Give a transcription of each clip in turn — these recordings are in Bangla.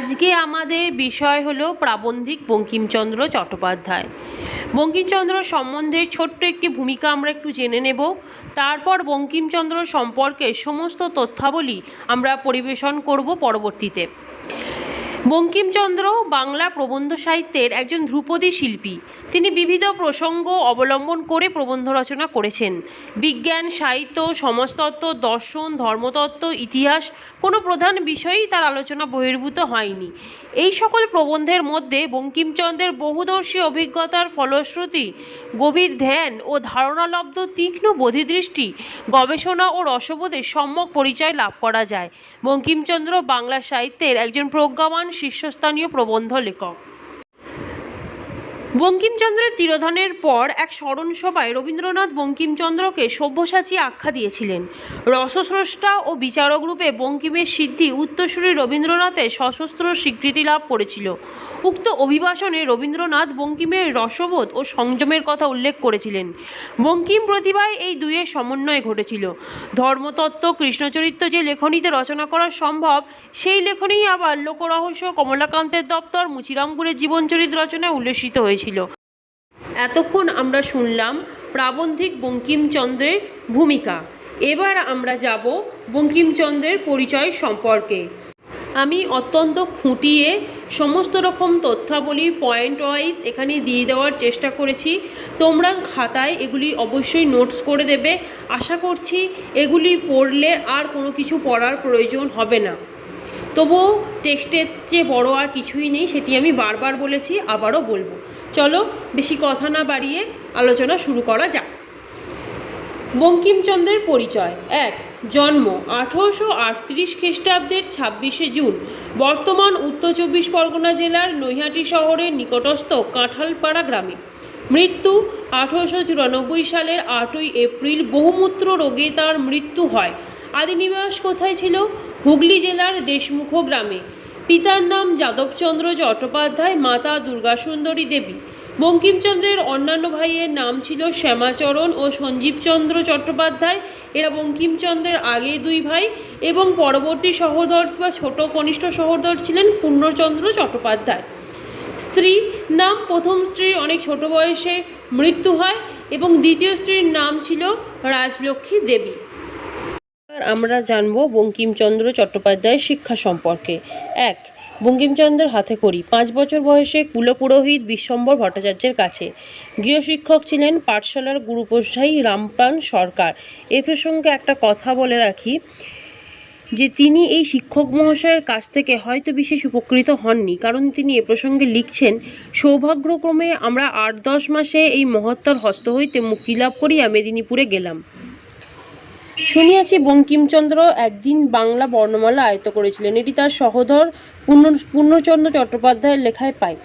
আজকে আমাদের বিষয় হলো প্রাবন্ধিক বঙ্কিমচন্দ্র চট্টোপাধ্যায়। বঙ্কিমচন্দ্র সম্বন্ধে ছোট্ট একটি ভূমিকা আমরা একটু জেনে নেব। তারপর বঙ্কিমচন্দ্র সম্পর্কে সমস্ত তথ্যাবলী আমরা পরিবেশন করব পরবর্তীতে। বঙ্কিমচন্দ্র বাংলা প্রবন্ধ সাহিত্যের একজন ধ্রুপদী শিল্পী। তিনি বিবিধ প্রসঙ্গ অবলম্বন করে প্রবন্ধ রচনা করেছেন। বিজ্ঞান, সাহিত্য, সমাজতত্ত্ব, দর্শন, ধর্মতত্ত্ব, ইতিহাস, কোনো প্রধান বিষয়ই তার আলোচনা বহির্ভূত হয়নি। এই সকল প্রবন্ধের মধ্যে বঙ্কিমচন্দ্রের বহুদর্শী অভিজ্ঞতার ফলশ্রুতি, গভীর ধ্যান ও ধারণালব্ধ তীক্ষ্ণ বোধিদৃষ্টি, গবেষণা ও রসবোধের সম্যক পরিচয় লাভ করা যায়। বঙ্কিমচন্দ্র বাংলা সাহিত্যের একজন প্রজ্ঞাবান শীর্ষস্থানীয় প্রবন্ধ লেখক। বঙ্কিমচন্দ্রের তিরোধানের পর এক স্মরণ সভায় রবীন্দ্রনাথ বঙ্কিমচন্দ্রকে সব্যসাচী আখ্যা দিয়েছিলেন। রসস্রষ্টা ও বিচারক রূপে বঙ্কিমের সিদ্ধি উত্তরসূরি রবীন্দ্রনাথের সশস্ত্র স্বীকৃতি লাভ করেছিল। উক্ত অভিবাসনে রবীন্দ্রনাথ বঙ্কিমের রসবোধ ও সংযমের কথা উল্লেখ করেছিলেন। বঙ্কিম প্রতিভায় এই দুইয়ের সমন্বয় ঘটেছিল। ধর্মতত্ত্ব, কৃষ্ণচরিত্র যে লেখনীতে রচনা করা সম্ভব, সেই লেখনীই আবার লোকরহস্য, কমলাকান্তের দপ্তর মুচিরামগুড়ের জীবনচরিত রচনায় উল্লেসিত হয়েছিল। এতক্ষণ আমরা শুনলাম প্রাবন্ধিক বঙ্কিমচন্দ্রের ভূমিকা। এবার আমরা যাব বঙ্কিমচন্দ্রের পরিচয় সম্পর্কে। আমি অত্যন্ত খুঁটিয়ে সমস্ত রকম তথ্যাবলী পয়েন্ট ওয়াইজ এখানে দিয়ে দেওয়ার চেষ্টা করেছি। তোমরা খাতায় এগুলি অবশ্যই নোটস করে দেবে। আশা করছি এগুলি পড়লে আর কোনো কিছু পড়ার প্রয়োজন হবে না। তবুও টেক্সটের চেয়ে বড় আর কিছুই নেই, সেটি আমি বারবার বলেছি, আবারও বলব। চলো, বেশি কথা না বাড়িয়ে আলোচনা শুরু করা যাক। বঙ্কিমচন্দ্রের পরিচয়। এক, জন্ম আঠেরোশো আটত্রিশ খ্রিস্টাব্দের ছাব্বিশে জুন। বর্তমান উত্তর চব্বিশ পরগনা জেলার নৈহাটি শহরের নিকটস্থ কাঁঠালপাড়া গ্রামে। মৃত্যু আঠেরোশো চুরানব্বই সালের আটই এপ্রিল। বহুমূত্র রোগে তার মৃত্যু হয়। আদিনিবাস কোথায় ছিল? হুগলি জেলার দেশমুখ গ্রামে। পিতার নাম যাদবচন্দ্র চট্টোপাধ্যায়, মাতা দুর্গাসুন্দরী দেবী। বঙ্কিমচন্দ্রের অন্যান্য ভাইয়ের নাম ছিল শ্যামাচরণ ও সঞ্জীবচন্দ্র চট্টোপাধ্যায়। এরা বঙ্কিমচন্দ্রের আগে দুই ভাই এবং পরবর্তী সহোদর বা ছোট কনিষ্ঠ সহোদর ছিলেন পূর্ণচন্দ্র চট্টোপাধ্যায়। স্ত্রী নাম প্রথম স্ত্রীর অনেক ছোট বয়সে মৃত্যু হয় এবং দ্বিতীয় স্ত্রীর নাম ছিল রাজলক্ষ্মী দেবী। আমরা জানব বঙ্কিমচন্দ্র চট্টোপাধ্যায়ের শিক্ষা সম্পর্কে। এক, বঙ্কিমচন্দ্রের হাতে করি। পাঁচ বছর বয়সে কুলপুরোহিত বিশ্বম্বর ভট্টাচার্যের কাছে। গৃহশিক্ষক ছিলেন পাঠশালার গুরুপোষাই রামপ্রাণ সরকার। এ প্রসঙ্গে একটা কথা বলে রাখি, যে তিনি এই শিক্ষক মহাশয়ের কাছ থেকে হয়তো বিশেষ উপকৃত হননি, কারণ তিনি এ প্রসঙ্গে লিখছেন, সৌভাগ্যক্রমে আমরা আট দশ মাসে এই মহত্তার হস্ত হইতে মুক্তি লাভ করিয়া মেদিনীপুরে গেলাম। শুনিয়াছি বঙ্কিমচন্দ্র একদিন বাংলা বর্ণমালা আয়ত্ত করেছিলেন। এটি তার সহোদর পূর্ণ, পূর্ণচন্দ্র চট্টোপাধ্যায়ের লেখায় পাই।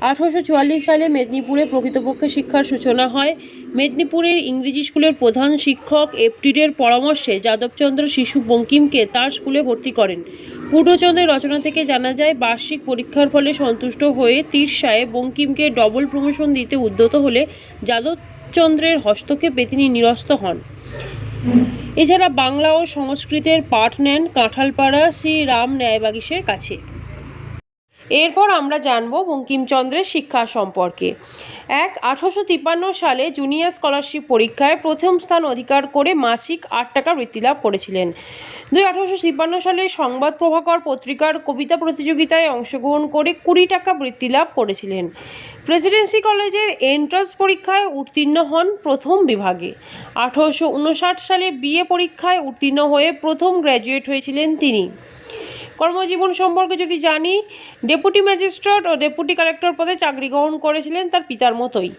আঠারোশো চুয়াল্লিশ সালে মেদিনীপুরে প্রকৃতপক্ষে শিক্ষার সূচনা হয়। মেদিনীপুরের ইংরেজি স্কুলের প্রধান শিক্ষক এপটিডের পরামর্শে যাদবচন্দ্র শিশু বঙ্কিমকে তার স্কুলে ভর্তি করেন। পূর্ণচন্দ্রের রচনা থেকে জানা যায়, বার্ষিক পরীক্ষার ফলে সন্তুষ্ট হয়ে তীর্ষায় বঙ্কিমকে ডবল প্রমোশন দিতে উদ্যত হলে যাদবচন্দ্রের হস্তক্ষেপে তিনি নিরস্ত হন। এছাড়া বাংলা ও সংস্কৃতের পাঠ নেন কাঁঠালপাড়া শ্রী রাম ন্যায়বাগীশের কাছে। এরপর আমরা জানব বঙ্কিমচন্দ্রের শিক্ষা সম্পর্কে। এক আঠারোশো সালে জুনিয়র স্কলারশিপ পরীক্ষায় প্রথম স্থান অধিকার করে মাসিক আট টাকা বৃত্তি লাভ করেছিলেন। দুই আঠারোশো তিপ্পান্ন সালে সংবাদ প্রভাকর পত্রিকার কবিতা প্রতিযোগিতায় অংশগ্রহণ করে কুড়ি টাকা বৃত্তি লাভ করেছিলেন। প্রেসিডেন্সি কলেজের এন্ট্রান্স পরীক্ষায় উত্তীর্ণ হন প্রথম বিভাগে। আঠারোশো উনষাট সালে বিএ পরীক্ষায় উত্তীর্ণ হয়ে প্রথম গ্র্যাজুয়েট হয়েছিলেন তিনি। কর্মজীবন সম্পর্কে যদি জানি ডেপুটি ম্যাজিস্ট্রেট ও ডেপুটি কালেক্টর পদে চাকরি গ্রহণ করেছিলেন তার পিতার মতোই।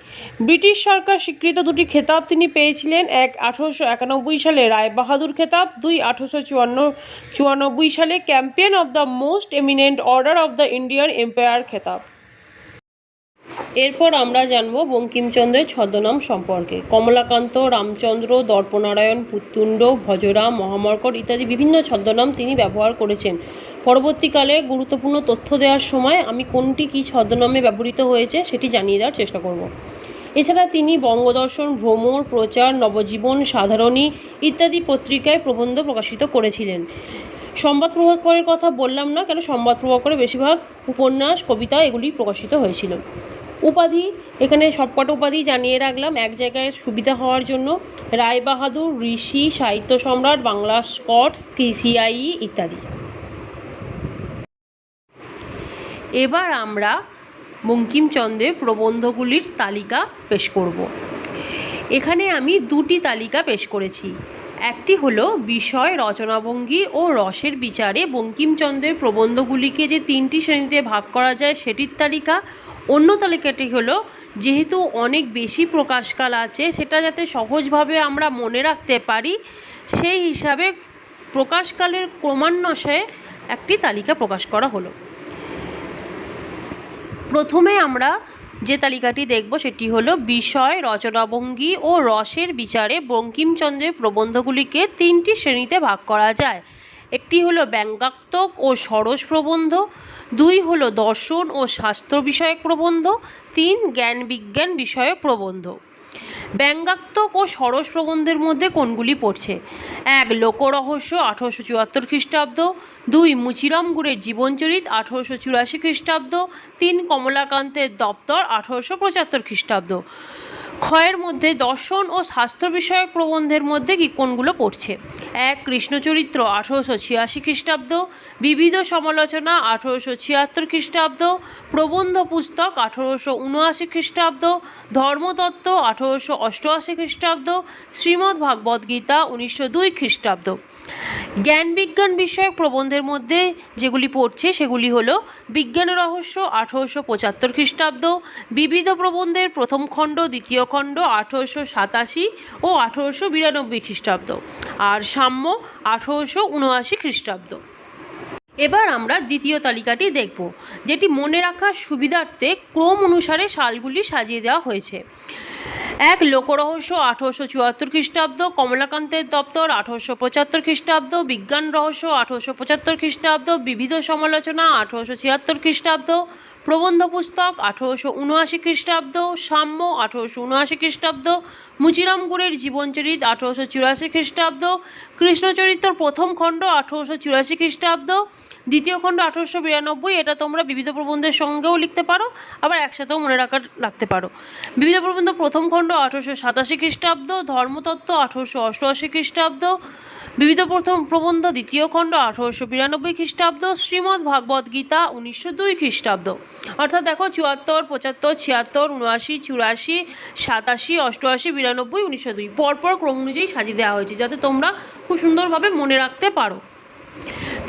ব্রিটিশ সরকার স্বীকৃত দুটি খেতাব তিনি পেয়েছিলেন, এক আঠারোশো একানব্বই সালে রায় বাহাদুর খেতাব, দুই আঠারোশো চুয়ান্ন, চুয়ানব্বই সালে companion of the most eminent order of the Indian Empire খেতাব। এরপর আমরা জানব বঙ্কিমচন্দ্রের ছদ্মনাম সম্পর্কে। কমলাকান্ত, রামচন্দ্র, দর্পনারায়ণ, পুতুণ্ড ভজরাম মহামর্কট ইত্যাদি বিভিন্ন ছদ্মনাম তিনি ব্যবহার করেছেন। পরবর্তীকালে গুরুত্বপূর্ণ তথ্য দেওয়ার সময় আমি কোনটি কী ছদ্মনামে ব্যবহৃত হয়েছে সেটি জানিয়ে দেওয়ার চেষ্টা করব। এছাড়া তিনি বঙ্গদর্শন ভ্রমণ প্রচার, নবজীবন, সাধারণী ইত্যাদি পত্রিকায় প্রবন্ধ প্রকাশিত করেছিলেন। সংবাদ প্রভাকরের কথা বললাম না, কেন সংবাদ প্রভাকরে বেশিরভাগ উপন্যাস, কবিতা এগুলি প্রকাশিত হয়েছিল। উপাধি, এখানে সবকটা উপাধি জানিয়ে রাখলাম। এক জায়গায় সুবিধা হওয়ার জন্য রায়বাহাদুর ঋষি, সাহিত্য সম্রাট, বাংলা স্কট সিআই ইত্যাদি। এবার আমরা বঙ্কিমচন্দ্রের প্রবন্ধগুলির তালিকা পেশ করব। এখানে আমি দুটি তালিকা পেশ করেছি। একটি হলো বিষয় রচনাভঙ্গি ও রসের বিচারে বঙ্কিমচন্দ্রের প্রবন্ধগুলিকে যে তিনটি শ্রেণীতে ভাগ করা যায় সেটির তালিকা অন্য তালিকাটি হলো, যেহেতু অনেক বেশি প্রকাশকাল আছে, সেটা যাতে সহজভাবে আমরা মনে রাখতে পারি, সেই হিসাবে প্রকাশকালের ক্রমান্বয়ে একটি তালিকা প্রকাশ করা হলো। প্রথমে আমরা যে তালিকাটি দেখব, সেটি হলো বিষয়, রচনাভঙ্গি ও রসের বিচারে বঙ্কিমচন্দ্রের প্রবন্ধগুলিকে তিনটি শ্রেণীতে ভাগ করা যায়। একটি হলো ব্যঙ্গাত্মক ও সরস প্রবন্ধ, দুই হলো দর্শন ও শাস্ত্র বিষয়ক প্রবন্ধ, তিন জ্ঞান বিজ্ঞান বিষয়ক প্রবন্ধ। ব্যঙ্গাত্মক ও সরস প্রবন্ধের মধ্যে কোনগুলি পড়ছে? এক, লোকরহস্য আঠারোশো চুয়াত্তর খ্রিস্টাব্দ, দুই, মুচিরাম গুড়ের জীবনচরিত আঠারোশো চুরাশি খ্রিস্টাব্দ, তিন, কমলাকান্তের দপ্তর আঠারোশো পঁচাত্তর খ্রিস্টাব্দ। ক্ষয়ের মধ্যে দর্শন ও স্বাস্থ্য বিষয়ক প্রবন্ধের মধ্যে কি কোনগুলো পড়ছে? এক, কৃষ্ণচরিত্র আঠারোশো ছিয়াশি খ্রিস্টাব্দ। বিবিধ সমালোচনা আঠারোশো ছিয়াত্তর খ্রিস্টাব্দ। প্রবন্ধ পুস্তক আঠারোশো উনআশি খ্রিস্টাব্দ। ধর্মতত্ত্ব আঠারোশো অষ্টআশি খ্রিস্টাব্দ। শ্রীমদ্ ভাগবত গীতা উনিশশো দুই খ্রিস্টাব্দ। জ্ঞান বিজ্ঞান বিষয়ক প্রবন্ধের মধ্যে যেগুলি পড়ছে সেগুলি হলো বিজ্ঞান রহস্য আঠারোশো পঁচাত্তর খ্রিস্টাব্দ। বিবিধ প্রবন্ধের প্রথম খণ্ড, দ্বিতীয় খণ্ড আঠেরোশো সাতাশি ও আঠেরোশো বিরানব্বই খ্রিস্টাব্দ। আর সাম্য আঠেরোশো উনআশি খ্রিস্টাব্দ। এবার আমরা দ্বিতীয় তালিকাটি দেখব, যেটি মনে রাখার সুবিধার্থে ক্রম অনুসারে সালগুলি সাজিয়ে দেওয়া হয়েছে। এক লোকরহস্য, আঠারোশো চুয়াত্তর খ্রিস্টাব্দ, কমলাকান্তের দপ্তর, আঠারোশো পঁচাত্তর খ্রিস্টাব্দ, বিজ্ঞান রহস্য, আঠারোশো পঁচাত্তর খ্রিস্টাব্দ, বিবিধ সমালোচনা, আঠারোশো ছিয়াত্তর খ্রিস্টাব্দ, প্রবন্ধ পুস্তক, আঠারোশো উনআশি খ্রিস্টাব্দ, সাম্য, আঠারোশো উনআশি খ্রিস্টাব্দ মুচিরাম গুড়ের জীবনচরিত, আঠারোশো চুরাশি খ্রিস্টাব্দ, কৃষ্ণচরিত্র প্রথম খণ্ড, আঠারোশো চুরাশি খ্রিস্টাব্দ দ্বিতীয় খণ্ড আঠারোশো বিরানব্বই, এটা তোমরা বিবিধ প্রবন্ধের সঙ্গেও লিখতে পারো, আবার একসাথেও মনে রাখার, রাখতে পারো। বিবিধ প্রবন্ধ প্রথম খণ্ড আঠারোশো সাতাশি খ্রিস্টাব্দ, ধর্মতত্ত্ব আঠারোশো অষ্টআশি খ্রিস্টাব্দ, বিবিধ প্রথম প্রবন্ধ দ্বিতীয় খণ্ড আঠারোশো বিরানব্বই খ্রিস্টাব্দ, শ্রীমদ্ ভাগবত গীতা উনিশশো দুই খ্রিস্টাব্দ। অর্থাৎ দেখো, চুয়াত্তর, পঁচাত্তর, ছিয়াত্তর, উনআশি, চুরাশি, সাতাশি, অষ্টআশি, বিরানব্বই, উনিশশো দুই। পরপর ক্রম অনুযায়ী সাজিয়ে দেওয়া হয়েছে, যাতে তোমরা খুব সুন্দরভাবে মনে রাখতে পারো।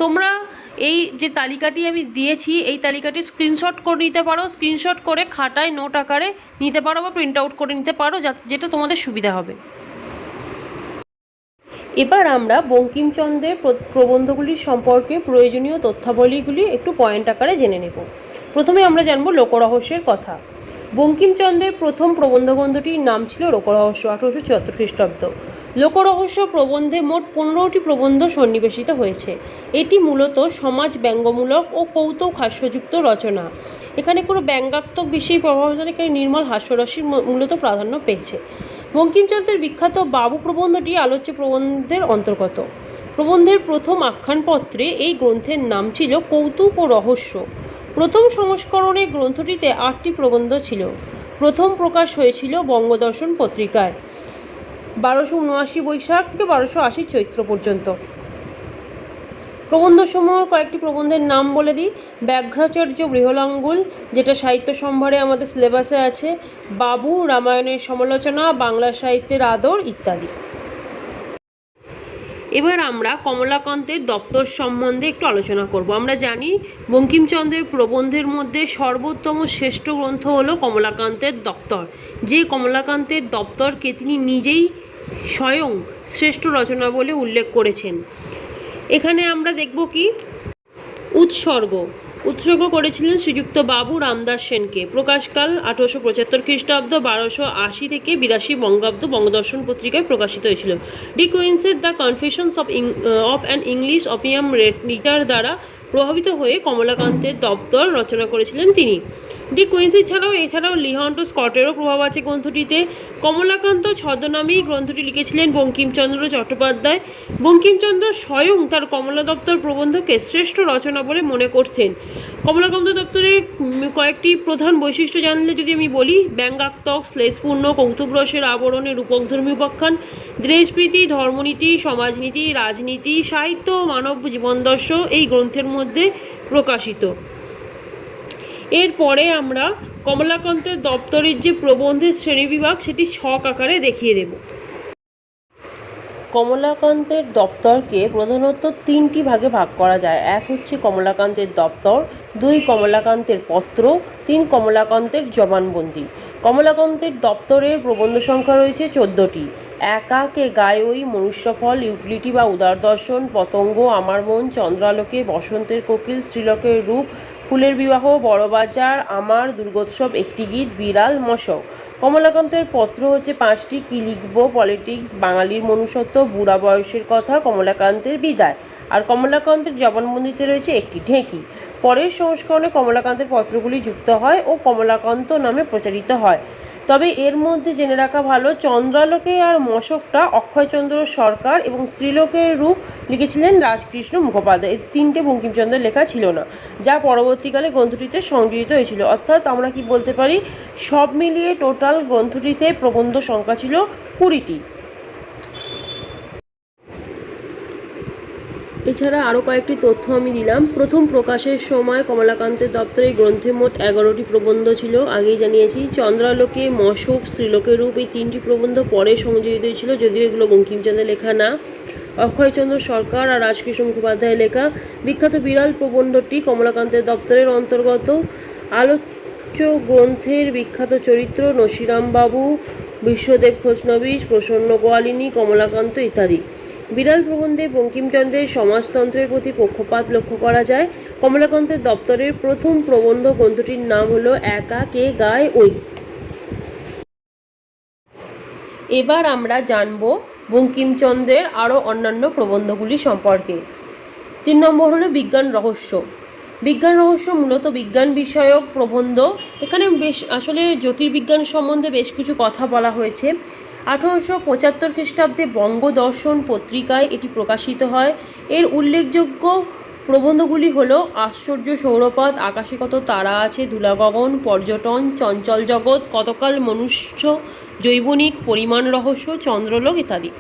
তোমরা এই যে তালিকাটি আমি দিয়েছি, এই তালিকাটি স্ক্রিনশট করে নিতে পারো। স্ক্রিনশট করে খাতায় নোট আকারে নিতে পারো বা প্রিন্ট আউট করে নিতে পারো যেটা তোমাদের সুবিধা হবে। এবার আমরা বঙ্কিমচন্দ্রের প্র- প্রবন্ধগুলির সম্পর্কে প্রয়োজনীয় তথ্যাবলীগুলি একটু পয়েন্ট আকারে জেনে নেব। প্রথমে আমরা জানব লোকরহস্যের কথা। বঙ্কিমচন্দ্রের প্রথম প্রবন্ধগ্রন্থটির নাম ছিল লোকরহস্য, আঠারোশো চুয়াত্তর খ্রিস্টাব্দ। লোকরহস্য প্রবন্ধে মোট পনেরোটি প্রবন্ধ সন্নিবেশিত হয়েছে। এটি মূলত সমাজ ব্যঙ্গমূলক ও কৌতুক হাস্যযুক্ত রচনা। এখানে কোনো ব্যঙ্গাত্মক বিষয় প্রভাবশালী এখানে নির্মল হাস্যরসের মূ- মূলত প্রাধান্য পেয়েছে। বঙ্কিমচন্দ্রের বিখ্যাত বাবু প্রবন্ধটি আলোচ্য প্রবন্ধের অন্তর্গত। প্রবন্ধের প্রথম আখ্যানপত্রে এই গ্রন্থের নাম ছিল কৌতুক ও রহস্য। প্রথম সংস্করণে গ্রন্থটিতে আটটি প্রবন্ধ ছিল। প্রথম প্রকাশ হয়েছিল বঙ্গদর্শন পত্রিকায়। বারোশো উনআশি বৈশাখ থেকে বারোশো আশি চৈত্র পর্যন্ত। প্রবন্ধসমূহ কয়েকটি প্রবন্ধের নাম বলে দিই। ব্যাঘ্রাচার্য বৃহলাঙ্গুল, যেটা সাহিত্য সম্ভারে আমাদের সিলেবাসে আছে, বাবু রামায়ণের সমালোচনা, বাংলা সাহিত্যের আদর ইত্যাদি। এবার আমরা কমলাকান্তের দপ্তর সম্বন্ধে একটু আলোচনা করব। আমরা জানি বঙ্কিমচন্দ্রের প্রবন্ধের মধ্যে সর্বোত্তম শ্রেষ্ঠ গ্রন্থ হলো কমলাকান্তের দপ্তর। যে কমলাকান্তের দপ্তরকে তিনি নিজেই স্বয়ং শ্রেষ্ঠ রচনা বলে উল্লেখ করেছেন। এখানে আমরা দেখব কি? উৎসর্গ। উৎসর্গ করেছিলেন শ্রীযুক্ত বাবু রামদাস সেনকে। প্রকাশকাল আঠারোশো পঁচাত্তর খ্রিস্টাব্দ বারোশো আশি থেকে বিরাশি বঙ্গাব্দ বঙ্গদর্শন পত্রিকায় প্রকাশিত হয়েছিল। ডি কুইন্সের দ্য কনফেশনস অফ ইং অফ অ্যান ইংলিশ অপিয়াম রেট নিটার দ্বারা প্রভাবিত হয়ে কমলাকান্তের দপ্তর রচনা করেছিলেন তিনি। ডি কুইন্সি ছাড়াও, এছাড়াও লিহন্ট স্কটেরও প্রভাব আছে গ্রন্থটিতে। কমলাকান্ত ছদ্মনামেই গ্রন্থটি লিখেছিলেন বঙ্কিমচন্দ্র চট্টোপাধ্যায়। বঙ্কিমচন্দ্র স্বয়ং তার কমলা দপ্তর প্রবন্ধকে শ্রেষ্ঠ রচনা বলে মনে করতেন। কমলাকান্ত দপ্তরের কয়েকটি প্রধান বৈশিষ্ট্য জানলে যদি আমি বলি, ব্যঙ্গাত্মক, শ্লেষপূর্ণ, কৌতুকরসের আবরণে রূপকধর্মী উপাখ্যান, দেশপ্রীতি, ধর্মনীতি, সমাজনীতি, রাজনীতি, সাহিত্য, মানব জীবনদর্শ, এই গ্রন্থের মধ্যে প্রকাশিত। এরপরে আমরা কমলাকান্তের দপ্তরের যে প্রবন্ধের শ্রেণীবিভাগ সেটি ছক আকারে দেখিয়ে দেব। কমলাকান্তের দপ্তরকে প্রধানত তিনটি ভাগে ভাগ করা যায়। এক হচ্ছে কমলাকান্তের দপ্তর, দুই কমলাকান্তের পত্র, তিন কমলাকান্তের জবানবন্দি। কমলাকান্তের দপ্তরের প্রবন্ধ সংখ্যা রয়েছে চোদ্দোটি। একাকে গায়ে ওই মনুষ্যফল, ইউটিলিটি বা উদার দর্শন, পতঙ্গ, আমার মন, চন্দ্রালোকে, বসন্তের কোকিল, স্ত্রীলোকের রূপ, ফুলের বিবাহ, বড়বাজার, আমার, দুর্গোৎসব, একটি গীত, বিড়াল, মশক। কমলাকান্তের পত্র হচ্ছে পাঁচটি। কি লিখব? পলিটিক্স, বাঙালির মনুষ্যত্ব, বুড়া বয়সের কথা, কমলাকান্তের বিদায়। আর কমলাকান্তের জবানবন্দিতে রয়েছে একটি ঢেঁকি। পরের সংস্করণে কমলাকান্তের পত্রগুলি যুক্ত হয় ও কমলাকান্ত নামে প্রচারিত হয়। তবে এর মধ্যে জেনে রাখা ভালো, চন্দ্রালোকে আর মশকটা অক্ষয়চন্দ্র সরকার এবং স্ত্রীলোকের রূপ লিখেছিলেন রাজকৃষ্ণ মুখোপাধ্যায়। এই তিনটে বঙ্কিমচন্দ্রের লেখা ছিল না, যা পরবর্তীকালে গ্রন্থটিতে সংযোজিত হয়েছিল। অর্থাৎ আমরা কি বলতে পারি? সব মিলিয়ে টোটাল গ্রন্থটিতে প্রবন্ধ সংখ্যা ছিল কুড়িটি। এছাড়া আরও কয়েকটি তথ্য আমি দিলাম। প্রথম প্রকাশের সময় কমলাকান্তের দপ্তরে গ্রন্থে মোট এগারোটি প্রবন্ধ ছিল। আগেই জানিয়েছি, চন্দ্রালোকে মশক, স্ত্রীলোকের রূপ এই তিনটি প্রবন্ধ পরে সংযোজিত হয়েছিল, যদিও এগুলো বঙ্কিমচন্দ্রের লেখা না। অক্ষয়চন্দ্র সরকার আর রাজকৃষ্ণ মুখোপাধ্যায়ের লেখা। বিখ্যাত বিড়াল প্রবন্ধটি কমলাকান্তের দপ্তরের অন্তর্গত আলোচ্য গ্রন্থের বিখ্যাত চরিত্র নসিরামবাবু, বিশ্বদেব খোসনবিশ প্রসন্ন গোয়ালিনী, কমলাকান্ত ইত্যাদি। বিড়াল প্রবন্ধে বঙ্কিমচন্দ্রের সমাজতন্ত্রের প্রতি পক্ষপাত লক্ষ্য করা যায়। কমলাকান্তের দপ্তরের প্রথম প্রবন্ধ গ্রন্থটির নাম হলো একা কে গায় ওই। এবার আমরা জানব বঙ্কিমচন্দ্রের আরও অন্যান্য প্রবন্ধগুলি সম্পর্কে। তিন নম্বর হলো বিজ্ঞান রহস্য। বিজ্ঞান রহস্য মূলত বিজ্ঞান বিষয়ক প্রবন্ধ। এখানে বেশ, আসলে জ্যোতির্বিজ্ঞান সম্বন্ধে বেশ কিছু কথা বলা হয়েছে। আঠারোশো পঁচাত্তর খ্রিস্টাব্দে বঙ্গদর্শন পত্রিকায় এটি প্রকাশিত হয়। এর উল্লেখযোগ্য প্রবন্ধগুলি হল, আশ্চর্য সৌরপথ আকাশে কত তারা আছে, ধুলাগগন, পর্যটন, চঞ্চল জগৎ, কতকাল মনুষ্য, জৈবনিক পরিমাণ রহস্য, চন্দ্রলোক ইত্যাদি।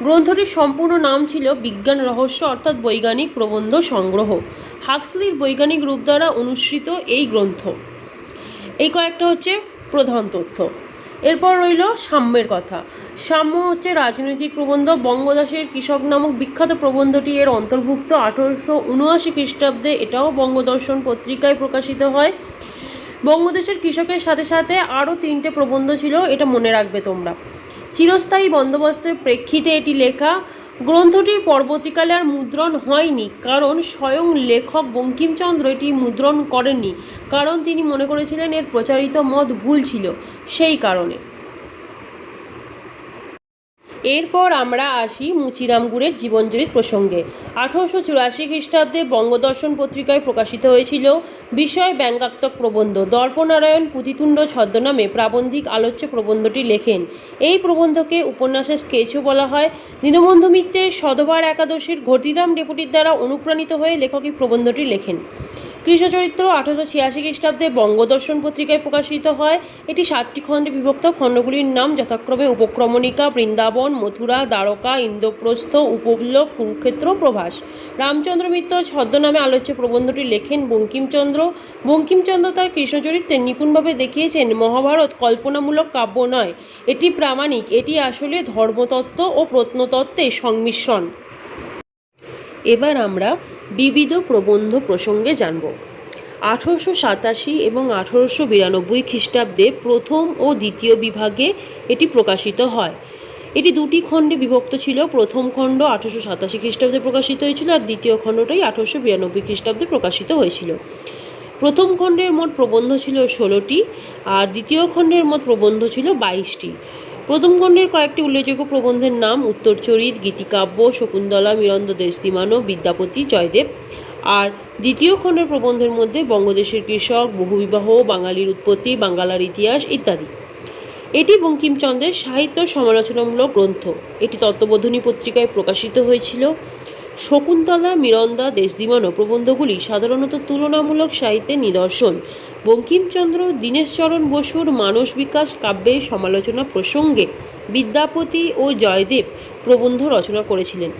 গ্রন্থটির সম্পূর্ণ নাম ছিল বিজ্ঞান রহস্য অর্থাৎ বৈজ্ঞানিক প্রবন্ধ সংগ্রহ। হাক্সলির বৈজ্ঞানিক রূপ দ্বারা অনুসৃত এই গ্রন্থ। এই কয়েকটা হচ্ছে প্রধান তথ্য। এরপর রইল সাম্যের কথা। সাম্য হচ্ছে রাজনৈতিক প্রবন্ধ। বঙ্গদাসের কৃষক নামক বিখ্যাত প্রবন্ধটি এর অন্তর্ভুক্ত আঠারোশো উনআশি খ্রিস্টাব্দে এটাও বঙ্গদর্শন পত্রিকায় প্রকাশিত হয়। বঙ্গদেশের কৃষকের সাথে সাথে আরও তিনটে প্রবন্ধ ছিল, এটা মনে রাখবে তোমরা। চিরস্থায়ী বন্দোবস্তের প্রেক্ষিতে এটি লেখা, গ্রন্থটির পরবর্তীকালে আর মুদ্রণ হয়নি, কারণ স্বয়ং লেখক বঙ্কিমচন্দ্র এটি মুদ্রণ করেননি, কারণ তিনি মনে করেছিলেন এর প্রচারিত মত ভুল ছিল, সেই কারণে। এরপর আমরা আসি মুচিরাম গুড়ের জীবনচরিত প্রসঙ্গে। আঠেরোশো চুরাশি খ্রিস্টাব্দে বঙ্গদর্শন পত্রিকায় প্রকাশিত হয়েছিল বিষয় ব্যঙ্গাত্মক প্রবন্ধ। দর্পনারায়ণ পুঁথিতুণ্ড ছদ্মনামে প্রাবন্ধিক আলোচ্য প্রবন্ধটি লেখেন। এই প্রবন্ধকে উপন্যাসের স্কেচও বলা হয়। দীনবন্ধু মিত্রের সধবার একাদশীর ঘটিরাম ডেপুটির দ্বারা অনুপ্রাণিত হয়ে লেখক এই প্রবন্ধটি লেখেন। কৃষ্ণচরিত্র আঠারোশো ছিয়াশি খ্রিস্টাব্দে বঙ্গদর্শন পত্রিকায় প্রকাশিত হয়। এটি সাতটি খণ্ডে বিভক্ত। খণ্ডগুলির নাম যথাক্রমে উপক্রমণিকা, বৃন্দাবন, মথুরা, দ্বারকা, ইন্দ্রপ্রস্থ উপলোক কুরুক্ষেত্র, প্রভাস। রামচন্দ্র মিত্র ছদ্মনামে আলোচ্য প্রবন্ধটি লেখেন বঙ্কিমচন্দ্র। বঙ্কিমচন্দ্র তার কৃষ্ণচরিত্রে নিপুণভাবে দেখিয়েছেন, মহাভারত কল্পনামূলক কাব্য নয়। এটি প্রামাণিক। এটি আসলে ধর্মতত্ত্ব ও প্রত্নতত্ত্বের সংমিশ্রণ। এবার আমরা বিবিধ প্রবন্ধ প্রসঙ্গে জানব। আঠারোশো সাতাশি এবং আঠারোশো বিরানব্বই খ্রিস্টাব্দে প্রথম ও দ্বিতীয় বিভাগে এটি প্রকাশিত হয়। এটি দুটি খণ্ডে বিভক্ত ছিল। প্রথম খণ্ড আঠারোশো সাতাশি খ্রিস্টাব্দে প্রকাশিত হয়েছিল আর দ্বিতীয় খণ্ডটাই আঠারোশো বিরানব্বই খ্রিস্টাব্দে প্রকাশিত হয়েছিল। প্রথম খণ্ডের মোট প্রবন্ধ ছিল ষোলোটি আর দ্বিতীয় খণ্ডের মোট প্রবন্ধ ছিল বাইশটি। প্রথম খণ্ডের কয়েকটি উল্লেখযোগ্য প্রবন্ধের নাম উত্তরচরিত গীতিকাব্য শকুন্তলা, মিরন্দ দেশদিমানো বিদ্যাপতি, জয়দেব। আর দ্বিতীয় খণ্ডের প্রবন্ধের মধ্যে বঙ্গদেশের কৃষক, বহুবিবাহ, বাঙালির উৎপত্তি, বাঙ্গালার ইতিহাস ইত্যাদি। এটি বঙ্কিমচন্দ্রের সাহিত্য সমালোচনামূলক গ্রন্থ। এটি তত্ত্ববোধনী পত্রিকায় প্রকাশিত হয়েছিল। শকুন্তলা, মিরন্দা দেশদিমানো প্রবন্ধগুলি সাধারণত তুলনামূলক সাহিত্যের নিদর্শন। বঙ্কিমচন্দ্র, দীনেশচরণ বসুর মানস বিকাশ কাব্যের সমালোচনা প্রসঙ্গে বিদ্যাপতি ও জয়দেব প্রবন্ধ রচনা করেছিলেন।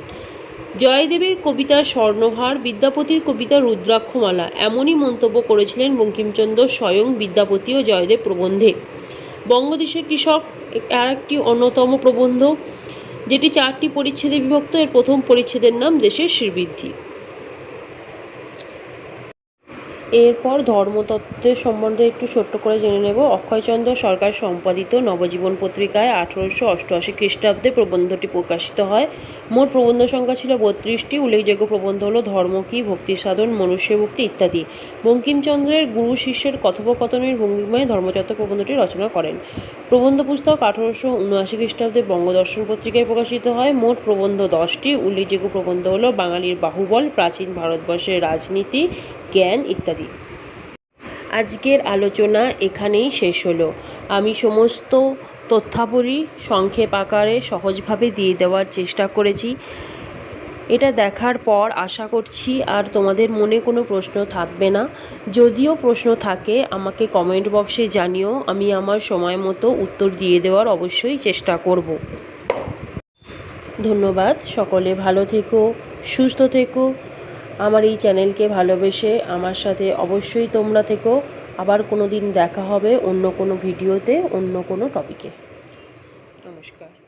জয়দেবের কবিতা স্বর্ণহার, বিদ্যাপতির কবিতা রুদ্রাক্ষমালা এমনই মন্তব্য করেছিলেন বঙ্কিমচন্দ্র স্বয়ং বিদ্যাপতি ও জয়দেব প্রবন্ধে। বঙ্গদেশের কৃষক আর একটি অন্যতম প্রবন্ধ, যেটি চারটি পরিচ্ছেদে বিভক্ত, এর প্রথম পরিচ্ছেদের নাম দেশের শ্রীবৃদ্ধি। এরপর ধর্মতত্ত্বের সম্বন্ধে একটু ছোট্ট করে জেনে নেব। অক্ষয়চন্দ্র সরকার সম্পাদিত নবজীবন পত্রিকায় আঠারোশো অষ্টআশি খ্রিস্টাব্দে প্রবন্ধটি প্রকাশিত হয়। মোট প্রবন্ধ সংখ্যা ছিল বত্রিশটি। উল্লেখযোগ্য প্রবন্ধ হলো ধর্ম কি, ভক্তি সাধন, মনুষ্য মুক্তি ইত্যাদি। বঙ্কিমচন্দ্রের গুরু শিষ্যের কথোপকথনের ভঙ্গিময় ধর্মতত্ত্ব প্রবন্ধটি রচনা করেন। প্রবন্ধ পুস্তক আঠারোশো উনআশি খ্রিস্টাব্দে বঙ্গদর্শন পত্রিকায় প্রকাশিত হয়। মোট প্রবন্ধ দশটি। উল্লেখযোগ্য প্রবন্ধ হলো বাঙালির বাহুবল, প্রাচীন ভারতবর্ষের রাজনীতি, জ্ঞান ইত্যাদি। আজকের আলোচনা এখানেই শেষ হলো। আমি সমস্ত তথ্যাবলী সংক্ষেপ আকারে সহজভাবে দিয়ে দেওয়ার চেষ্টা করেছি। এটা দেখার পর আশা করছি আর তোমাদের মনে কোনো প্রশ্ন থাকবে না। যদিও প্রশ্ন থাকে, আমাকে কমেন্ট বক্সে জানিও। আমি আমার সময় মতো উত্তর দিয়ে দেওয়ার অবশ্যই চেষ্টা করব। ধন্যবাদ। সকলে ভালো থেকো, সুস্থ থেকো। আমার এই চ্যানেলকে ভালোবেসে আমার সাথে অবশ্যই তোমরা থেকো। আবার কোনো দিন দেখা হবে অন্য কোনো ভিডিওতে, অন্য কোনো টপিকে। নমস্কার।